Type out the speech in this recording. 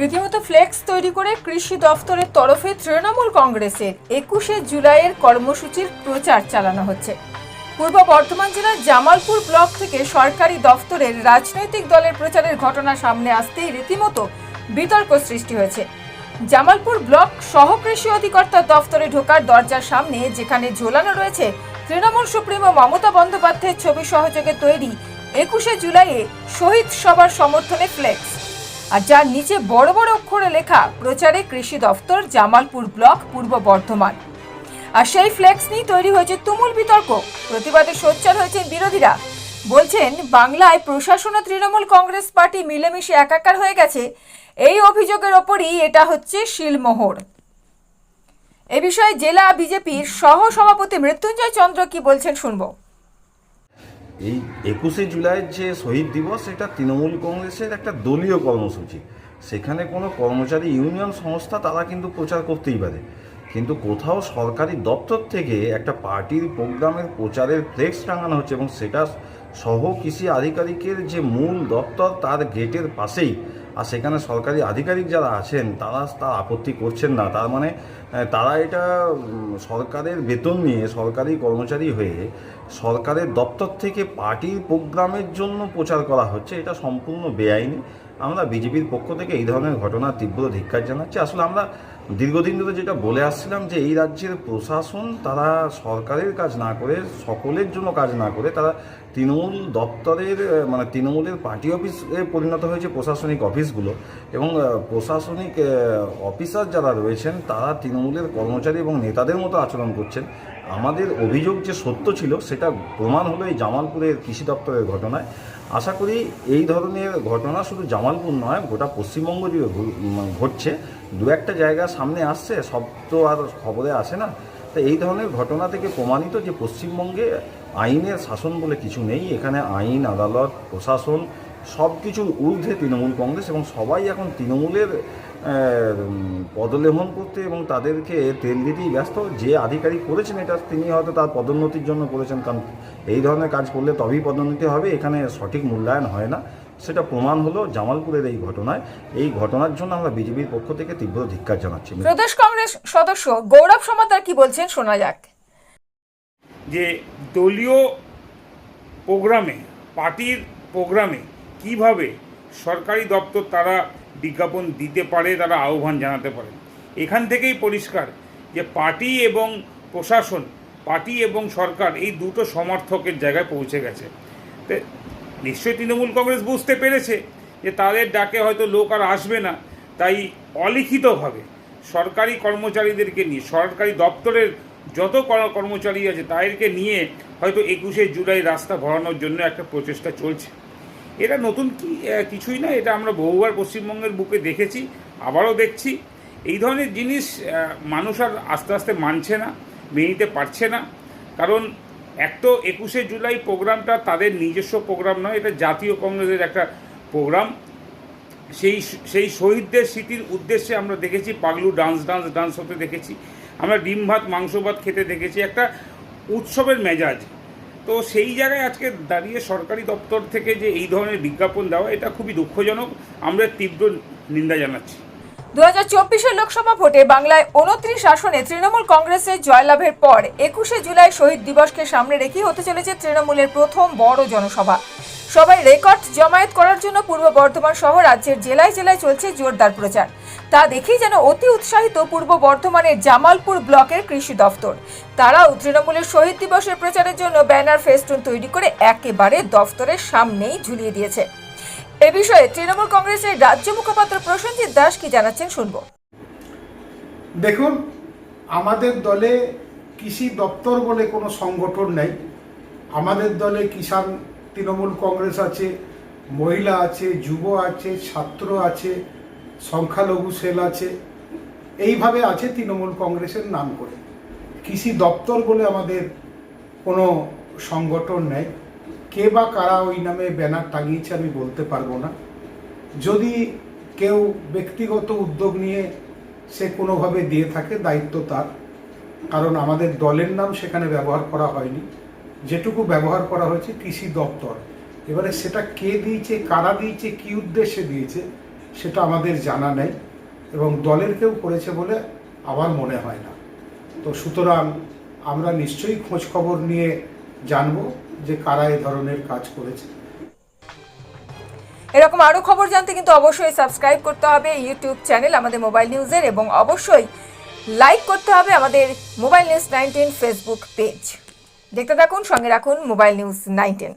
রীতিমতো ফ্লেক্স তৈরি করে কৃষি দফতরের তরফে তৃণমূল কংগ্রেসের একুশে জুলাইয়ের কর্মসূচির প্রচার চালানো হচ্ছে। পূর্ব বর্ধমান জেলার জামালপুর ব্লক থেকে সরকারি দফতরের রাজনৈতিক দলের প্রচারের ঘটনা সামনে আসতেই রীতিমতো বিতর্ক সৃষ্টি হয়েছে। জামালপুর ব্লক সহ কৃষি অধিকর্তার দফতরে ঢোকার দরজার সামনে যেখানে ঝোলানো রয়েছে তৃণমূল সুপ্রিমো মমতা বন্দ্যোপাধ্যায়ের ছবি সহযোগে তৈরি একুশে জুলাইয়ে শহীদ সভার সমর্থনে ফ্লেক্স। আর যার নিচে বড় বড় অক্ষরে লেখা, প্রচারে কৃষি দফতর, জামালপুর ব্লক, পূর্ব বর্ধমান। আর সেই ফ্লেক্স নিয়ে তৈরি হয়েছে তুমুল বিতর্ক। প্রতিবাদে সোচ্চার হয়েছেন বিরোধীরা। বলছেন, বাংলায় প্রশাসন ও তৃণমূল কংগ্রেস পার্টি মিলেমিশে একাকার হয়ে গেছে। এই অভিযোগের ওপরই এটা হচ্ছে শিলমোহর। এ বিষয়ে জেলা বিজেপির সহ সভাপতি মৃত্যুঞ্জয় চন্দ্র কি বলছেন শুনব। এই একুশে জুলাইয়ের যে শহীদ দিবস, এটা তৃণমূল কংগ্রেসের একটা দলীয় কর্মসূচি। সেখানে কোনো কর্মচারী ইউনিয়ন সংস্থা তারা কিন্তু প্রচার করতেই পারে। কিন্তু কোথাও সরকারি দপ্তর থেকে একটা পার্টির প্রোগ্রামের প্রচারের ফ্লেক্স টাঙানো হচ্ছে এবং সেটা সহ কৃষি আধিকারিকের যে মূল দপ্তর, তার গেটের পাশেই আর সেখানে সরকারি আধিকারিক যারা আছেন, তারা তার আপত্তি করছেন না। তার মানে তারা এটা সরকারের বেতন নিয়ে সরকারি কর্মচারী হয়ে সরকারের দপ্তর থেকে পার্টির প্রোগ্রামের জন্য প্রচার করা হচ্ছে, এটা সম্পূর্ণ বেআইনি। আমরা বিজেপির পক্ষ থেকে এই ধরনের ঘটনা তীব্র ধিক্ষার জানাচ্ছি। আসলে আমরা দীর্ঘদিন ধরে যেটা বলে আসছিলাম যে এই রাজ্যের প্রশাসন, তারা সরকারের কাজ না করে, সকলের জন্য কাজ না করে, তারা তৃণমূল দপ্তরের মানে তৃণমূলের পার্টি অফিসে পরিণত হয়েছে প্রশাসনিক অফিসগুলো এবং প্রশাসনিক অফিসার যারা রয়েছেন, তারা তৃণমূলের কর্মচারী এবং নেতাদের মতো আচরণ করছেন। আমাদের অভিযোগ যে সত্য ছিল, সেটা প্রমাণ হলো এই জামালপুরের কৃষি দপ্তরের ঘটনায়। আশা করি এই ধরনের ঘটনা শুধু জামালপুর নয়, গোটা পশ্চিমবঙ্গ জুড়ে ঘটছে। দু একটা জায়গা সামনে আসছে, সব তো আর খবরে আসে না। তো এই ধরনের ঘটনা থেকে প্রমাণিত যে পশ্চিমবঙ্গে আইনের শাসন বলে কিছু নেই। এখানে আইন, আদালত, প্রশাসন সব কিছুর ঊর্ধ্বে তৃণমূল কংগ্রেস এবং সবাই এখন তৃণমূলের পদলেহন করতে এবং তাদেরকে তেল দিতেই ব্যস্ত। যে আধিকারিক করেছেন এটা তিনি হয়তো তার পদোন্নতির জন্য করেছেন কারণ এই ধরনের কাজ করলে তবেই পদোন্নতি হবে এখানে সঠিক মূল্যায়ন হয় না। সেটা প্রমাণ হলো জামালপুরের এই ঘটনায়। এই ঘটনার জন্য আমরা বিজেপির পক্ষ থেকে তীব্র ধিক্কার জানাচ্ছি। প্রদেশ কংগ্রেস সদস্য গৌরব সমাদার কি বলছেন শোনা যাক। যে দলীয় প্রোগ্রামে পার্টির প্রোগ্রামে কীভাবে সরকারি দপ্তর তারা বিজ্ঞাপন দিতে পারে, তারা আহ্বান জানাতে পারে? এখান থেকেই পরিষ্কার যে পার্টি এবং প্রশাসন, পার্টি এবং সরকার এই দুটো সমর্থকের জায়গায় পৌঁছে গেছে। তো নিশ্চয়ই তৃণমূল কংগ্রেস বুঝতে পেরেছে যে তাদের ডাকে হয়তো লোক আর আসবে না, তাই অলিখিতভাবে সরকারি কর্মচারীদেরকে নিয়ে, সরকারি দপ্তরের যত কর্মচারী আছে তাদেরকে নিয়ে হয়তো একুশে জুলাই রাস্তা ভরানোর জন্য একটা প্রচেষ্টা চলছে। এটা নতুন কি কিছুই না, এটা আমরা বহুবার পশ্চিমবঙ্গের বুকে দেখেছি, আবারও দেখছি। এই ধরনের জিনিস মানুষ আর আস্তে আস্তে মানছে না মেনে নিতে পারছে না। কারণ এক তো একুশে জুলাই প্রোগ্রামটা তাদের নিজস্ব প্রোগ্রাম নয়, এটা জাতীয় কংগ্রেসের একটা প্রোগ্রাম। সেই সেই শহীদদের স্মৃতির উদ্দেশ্যে আমরা দেখেছি, পাগলু ডান্স ডান্স ডান্স হতে দেখেছি। আমরা ডিম ভাত, মাংস ভাত খেতে দেখেছি। একটা উৎসবের মেজাজ তো সেই জায়গায় আজকে দাঁড়িয়ে সরকারি দপ্তর থেকে যে এই ধরনের বিজ্ঞাপন দেওয়া, এটা খুবই দুঃখজনক। আমরা তীব্র নিন্দা জানাচ্ছি। দু হাজার চব্বিশের লোকসভা ভোটে বাংলায় উনত্রিশ আসনে তৃণমূল কংগ্রেসের জয়লাভের পর একুশে জুলাই শহীদ দিবসকে সামনে রেখেই হতে চলেছে তৃণমূলের প্রথম বড় জনসভা। সবাই রেকর্ড জমায়েত করার জন্য পূর্ব বর্ধমান সহ রাজ্যের জেলায় জেলায় চলছে জোরদার প্রচার। তা দেখেই যেন অতি উৎসাহিত পূর্ব বর্ধমানের জামালপুর ব্লকের কৃষি দফতর। তারাও তৃণমূলের শহীদ দিবসের প্রচারের জন্য ব্যানার ফেস্টুন তৈরি করে একেবারে দফতরের সামনেই ঝুলিয়ে দিয়েছে। এ বিষয়ে তৃণমূল কংগ্রেসের রাজ্য মুখপাত্র প্রসেনজিৎ দাস কি জানাচ্ছেন শুনব। দেখুন, আমাদের দলে কৃষি দপ্তর বলে কোনো সংগঠন নেই। আমাদের দলে কিষাণ তৃণমূল কংগ্রেস আছে, মহিলা আছে, যুব আছে, ছাত্র আছে সংখ্যালঘু সেল আছে। এইভাবে আছে তৃণমূল কংগ্রেসের নাম করে। কৃষি দপ্তর বলে আমাদের কোনো সংগঠন নেই। কে বা কারা ওই নামে ব্যানার টাঙিয়েছে আমি বলতে পারব না। যদি কেউ ব্যক্তিগত উদ্যোগ নিয়ে সে কোনোভাবে দিয়ে থাকে, দায়িত্ব তার। কারণ আমাদের দলের নাম সেখানে ব্যবহার করা হয়নি। যেটুকু ব্যবহার করা হয়েছে কৃষি দপ্তর। এবারে সেটা কে দিয়েছে, কারা দিয়েছে, কি উদ্দেশ্যে দিয়েছে সেটা আমাদের জানা নেই এবং দলের কেউ করেছে বলে আমার মনে হয় না। তো সুতরাং আমরা নিশ্চয়ই খবর নিয়ে জানব যে কারা এ ধরনের কাজ করেছে। এরকম আরও খবর জানতে কিন্তু অবশ্যই সাবস্ক্রাইব করতে হবে ইউটিউব চ্যানেল আমাদের মোবাইল নিউজের এবং অবশ্যই লাইক করতে হবে আমাদের mobile news nineteen Facebook page. দেখতে থাকুন, সঙ্গে রাখুন মোবাইল নিউজ নাইনটিন।